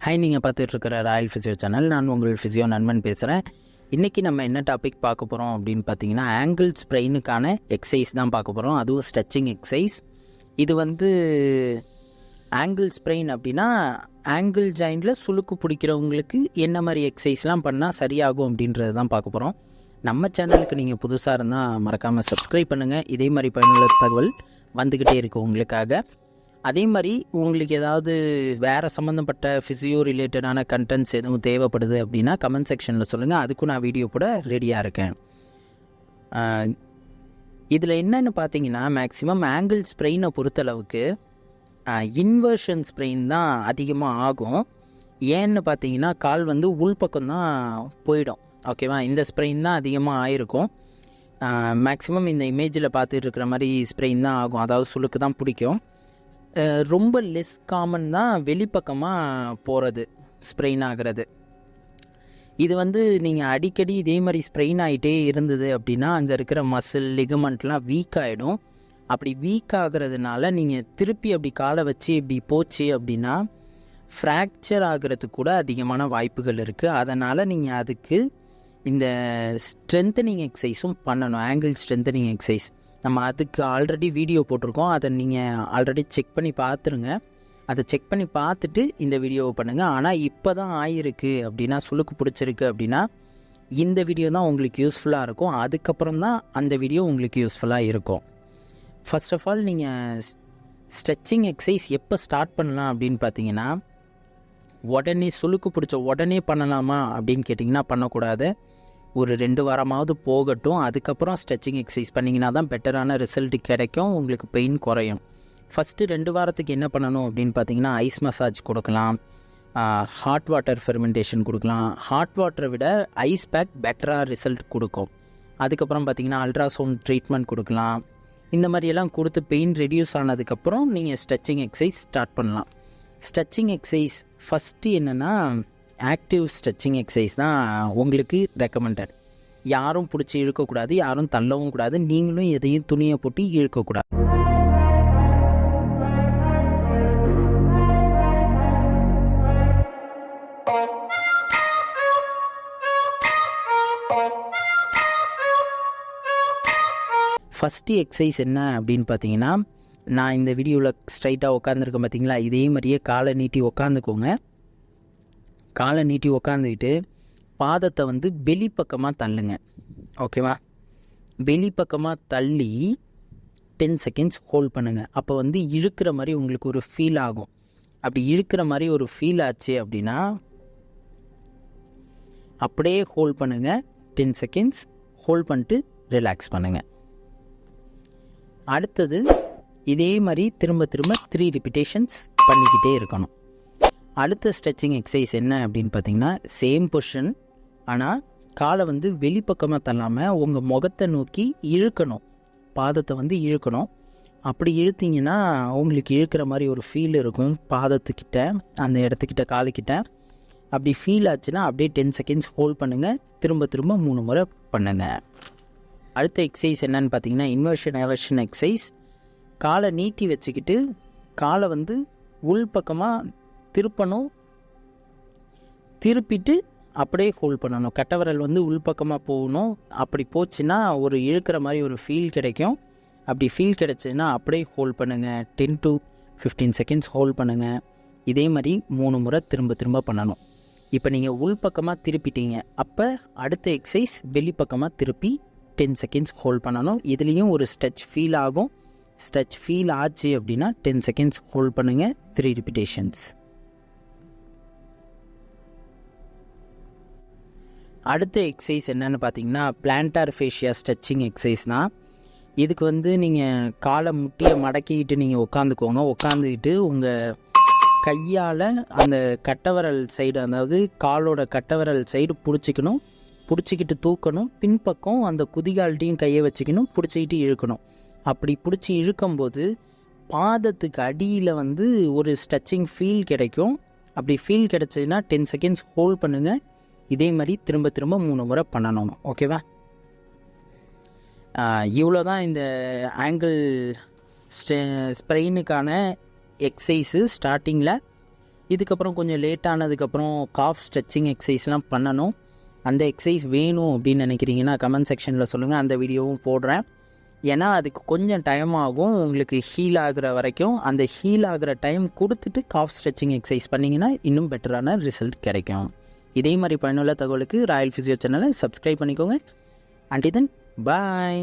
Hi நீங்கள் பார்த்துட்டு இருக்கிற ராயல் ஃபிசியோ சேனல் நான் உங்கள் ஃபிசியோ நண்பன் பேசுகிறேன் இன்றைக்கி நம்ம என்ன டாபிக் பார்க்க போகிறோம் அப்படின்னு பார்த்தீங்கன்னா ஆங்கிள் ஸ்ப்ரெயினுக்கான எக்ஸசைஸ் தான் பார்க்க போகிறோம் அதுவும் ஸ்ட்ரெச்சிங் எக்ஸசைஸ் இது வந்து ஆங்கிள் ஸ்ப்ரெயின் அப்படின்னா ஆங்கிள் ஜாயிண்டில் சுளுக்கு பிடிக்கிறவங்களுக்கு என்ன மாதிரி எக்ஸசைஸ்லாம் பண்ணால் சரியாகும் அப்படின்றது தான் பார்க்க போகிறோம் நம்ம சேனலுக்கு நீங்கள் புதுசாக இருந்தால் மறக்காமல் சப்ஸ்கிரைப் பண்ணுங்கள் இதே மாதிரி பயனுள்ள தகவல் வந்துக்கிட்டே இருக்குது உங்களுக்காக. அதே மாதிரி உங்களுக்கு ஏதாவது வேறு சம்மந்தப்பட்ட ஃபிசியோ ரிலேட்டடான கண்டென்ட்ஸ் எதுவும் தேவைப்படுது அப்படின்னா கமெண்ட் செக்ஷனில் சொல்லுங்கள் அதுக்கும் நான் வீடியோ கூட ரெடியாக இருக்கேன். இதில் என்னென்னு பார்த்தீங்கன்னா மேக்ஸிமம் ஆங்கிள் ஸ்ப்ரெயினை பொறுத்தளவுக்கு இன்வர்ஷன் ஸ்ப்ரெயின் தான் அதிகமாக ஆகும். ஏன்னு பார்த்தீங்கன்னா கால் வந்து உள்பக்கம் தான் போயிடும். ஓகேவா இந்த ஸ்ப்ரெயின் தான் அதிகமாக ஆயிருக்கும். மேக்ஸிமம் இந்த இமேஜில் பார்த்துட்டு இருக்கிற மாதிரி ஸ்ப்ரெயின் தான் ஆகும். அதாவது சுளுக்கு தான் பிடிக்கும். ரொம்ப லெஸ் காமன் தான் வெளிப்பக்கமாக போகிறது ஸ்ப்ரெயின் ஆகிறது. இது வந்து நீங்கள் அடிக்கடி இதே மாதிரி ஸ்ப்ரெயின் ஆகிட்டே இருந்தது அப்படின்னா அங்கே இருக்கிற மசில் லிகமெண்ட்லாம் வீக் ஆகிடும் அப்படி வீக் ஆகிறதுனால நீங்கள் திருப்பி அப்படி காலை வச்சு இப்படி போச்சு அப்படின்னா ஃப்ராக்சர் ஆகிறதுக்கு கூட அதிகமான வாய்ப்புகள் இருக்குது அதனால் நீங்கள் அதுக்கு இந்த ஸ்ட்ரென்தனிங் எக்ஸசைஸும் பண்ணணும் ஆங்கிள் ஸ்ட்ரென்தனிங் எக்ஸசைஸ் நம்ம அதுக்கு ஆல்ரெடி வீடியோ போட்டிருக்கோம். அதை நீங்கள் ஆல்ரெடி செக் பண்ணி பார்த்துருங்க. அதை செக் பண்ணி பார்த்துட்டு இந்த வீடியோவை பண்ணுங்கள் ஆனால் இப்போ தான் ஆயிருக்கு அப்படின்னா சுளுக்கு பிடிச்சிருக்கு அப்படின்னா இந்த வீடியோ தான் உங்களுக்கு யூஸ்ஃபுல்லாக இருக்கும். அதுக்கப்புறம் தான் அந்த வீடியோ உங்களுக்கு யூஸ்ஃபுல்லாக இருக்கும். ஃபஸ்ட் ஆஃப் ஆல் நீங்கள் ஸ்ட்ரெச்சிங் எக்ஸசைஸ் எப்போ ஸ்டார்ட் பண்ணலாம் அப்படின்னு பார்த்தீங்கன்னா உடனே சுளுக்கு பிடிச்ச உடனே பண்ணலாமா அப்படின்னு கேட்டிங்கன்னா பண்ணக்கூடாது. ஒரு ரெண்டு வாரமாவது போகட்டும் அதுக்கப்புறம் ஸ்ட்ரெச்சிங் எக்ஸசைஸ் பண்ணிங்கன்னா தான் பெட்டரான ரிசல்ட் கிடைக்கும் உங்களுக்கு பெயின் குறையும். ஃபஸ்ட்டு ரெண்டு வாரத்துக்கு என்ன பண்ணணும் அப்படின்னு பார்த்தீங்கன்னா ஐஸ் மசாஜ் கொடுக்கலாம். ஹாட் வாட்டர் ஃபெர்மெண்டேஷன் கொடுக்கலாம். ஹாட் வாட்டரை விட ஐஸ் பேக் பெட்டராக ரிசல்ட் கொடுக்கும். அதுக்கப்புறம் பார்த்தீங்கன்னா அல்ட்ராசவுண்ட் ட்ரீட்மெண்ட் கொடுக்கலாம். இந்த மாதிரியெல்லாம் கொடுத்து பெயின் ரெடியூஸ் ஆனதுக்கப்புறம் நீங்கள் ஸ்ட்ரெச்சிங் எக்ஸசைஸ் ஸ்டார்ட் பண்ணலாம். ஸ்ட்ரெச்சிங் எக்ஸசைஸ் ஃபஸ்ட்டு என்னென்னா ஆக்டிவ் ஸ்ட்ரெச்சிங் எக்ஸசைஸ் தான் உங்களுக்கு ரெக்கமெண்டட் யாரும் பிடிச்சி இழுக்கக்கூடாது யாரும் தள்ளவும் கூடாது நீங்களும் எதையும் துணியை போட்டு இழுக்கக்கூடாது. ஃபஸ்ட்டு எக்ஸசைஸ் என்ன அப்படின்னு பார்த்தீங்கன்னா நான் இந்த வீடியோவில் ஸ்ட்ரைட்டாக உட்காந்துருக்கேன் பார்த்தீங்களா? இதே மாதிரியே காலை நீட்டி உட்காந்துக்கோங்க காலை நீட்டி உக்காந்துக்கிட்டு பாதத்தை வந்து வெளிப்பக்கமாக தள்ளுங்க. ஓகேவா? வெளிப்பக்கமாக தள்ளி டென் செகண்ட்ஸ் ஹோல்ட் பண்ணுங்கள் அப்போ வந்து இழுக்கிற மாதிரி உங்களுக்கு ஒரு ஃபீல் ஆகும். அப்படி இழுக்கிற மாதிரி ஒரு ஃபீல் ஆச்சு அப்படின்னா அப்படியே ஹோல்ட் பண்ணுங்கள் டென் செகண்ட்ஸ் ஹோல்ட் பண்ணிட்டு ரிலாக்ஸ் பண்ணுங்கள் அடுத்தது இதே மாதிரி திரும்ப திரும்ப த்ரீ ரிப்பிட்டேஷன்ஸ் பண்ணிக்கிட்டே இருக்கணும். அடுத்த ஸ்ட்ரெச்சிங் எக்ஸசைஸ் என்ன அப்படின்னு பார்த்தீங்கன்னா சேம் பொஷன் ஆனால் காலை வந்து வெளிப்பக்கமாக தள்ளாமல் உங்கள் முகத்தை நோக்கி இழுக்கணும். பாதத்தை வந்து இழுக்கணும். அப்படி இழுத்தீங்கன்னா உங்களுக்கு இழுக்கிற மாதிரி ஒரு ஃபீல் இருக்கும் பாதத்துக்கிட்ட அந்த இடத்துக்கிட்ட காலுக்கிட்ட. அப்படி ஃபீல் ஆச்சுன்னா அப்படியே டென் செகண்ட்ஸ் ஹோல்ட் பண்ணுங்கள் திரும்ப திரும்ப மூணு முறை பண்ணுங்கள் அடுத்த எக்ஸசைஸ் என்னன்னு பார்த்தீங்கன்னா இன்வர்ஷன் எவர்ஷன் எக்ஸசைஸ் காலை நீட்டி வச்சுக்கிட்டு காலை வந்து உள்பக்கமாக திருப்பணும். திருப்பிட்டு அப்படியே ஹோல்ட் பண்ணணும். கட்டவரல் வந்து உள்பக்கமாக போகணும். அப்படி போச்சுன்னா ஒரு இழுக்கிற மாதிரி ஒரு ஃபீல் கிடைக்கும். அப்படி ஃபீல் கிடச்சுன்னா அப்படியே ஹோல்ட் பண்ணுங்கள் ten to fifteen seconds hold பண்ணுங்கள் இதே மாதிரி மூணு முறை திரும்ப திரும்ப பண்ணணும். இப்போ நீங்கள் உள்பக்கமாக திருப்பிட்டீங்க. அப்போ அடுத்த எக்ஸசைஸ் வெளிப்பக்கமாக திருப்பி டென் செகண்ட்ஸ் ஹோல்ட் பண்ணணும். இதுலேயும் ஒரு ஸ்ட்ரெச் ஃபீல் ஆகும். ஸ்ட்ரெச் ஃபீல் ஆச்சு அப்படின்னா டென் செகண்ட்ஸ் ஹோல்ட் பண்ணுங்கள் த்ரீ ரிப்பிட்டேஷன்ஸ் அடுத்த எக்ஸசைஸ் என்னென்னு பார்த்தீங்கன்னா பிளான்டார் ஃபேஷியா ஸ்ட்ரெச்சிங் எக்ஸசைஸ் தான். இதுக்கு வந்து நீங்கள் காலை முட்டியை மடக்கிக்கிட்டு நீங்கள் உட்காந்துக்கோங்க உட்காந்துக்கிட்டு உங்கள் கையால் அந்த கட்டவரல் சைடு அதாவது காலோட கட்டவரல் சைடு பிடிச்சிக்கணும். பிடிச்சிக்கிட்டு தூக்கணும். பின்பக்கம் அந்த குதிகால்ட்டையும் கையை வச்சுக்கணும். பிடிச்சிக்கிட்டு இழுக்கணும். அப்படி பிடிச்சி இழுக்கும்போது பாதத்துக்கு அடியில் வந்து ஒரு ஸ்ட்ரெச்சிங் ஃபீல் கிடைக்கும். அப்படி ஃபீல் கிடைச்சதுன்னா டென் செகண்ட்ஸ் ஹோல்ட் பண்ணுங்கள் இதே மாதிரி திரும்ப திரும்ப மூணு முறை பண்ணணும். ஓகேவா இவ்வளோ தான் இந்த ஆங்கிள் ஸ்டே ஸ்ப்ரெயினுக்கான எக்ஸசைஸு ஸ்டார்டிங்கில் இதுக்கப்புறம் கொஞ்சம் லேட் ஆனதுக்கப்புறம் காஃப் ஸ்ட்ரெச்சிங் எக்ஸசைஸ்லாம் பண்ணணும். அந்த எக்ஸசைஸ் வேணும் அப்படின்னு நினைக்கிறீங்கன்னா கமெண்ட் செக்ஷனில் சொல்லுங்கள் அந்த வீடியோவும் போடுறேன். ஏன்னா அதுக்கு கொஞ்சம் டைம் ஆகும். உங்களுக்கு ஹீல் ஆகிற வரைக்கும். அந்த ஹீல் ஆகிற டைம் கொடுத்துட்டு காஃப் ஸ்ட்ரெச்சிங் எக்ஸசைஸ் பண்ணிங்கன்னா இன்னும் பெட்டரான ரிசல்ட் கிடைக்கும். இதே மாதிரி பயனுள்ள தகவலுக்கு ராயல் ஃபிசியோ சேனலை சப்ஸ்கிரைப் பண்ணிக்கோங்க. அண்டி தென் பாய்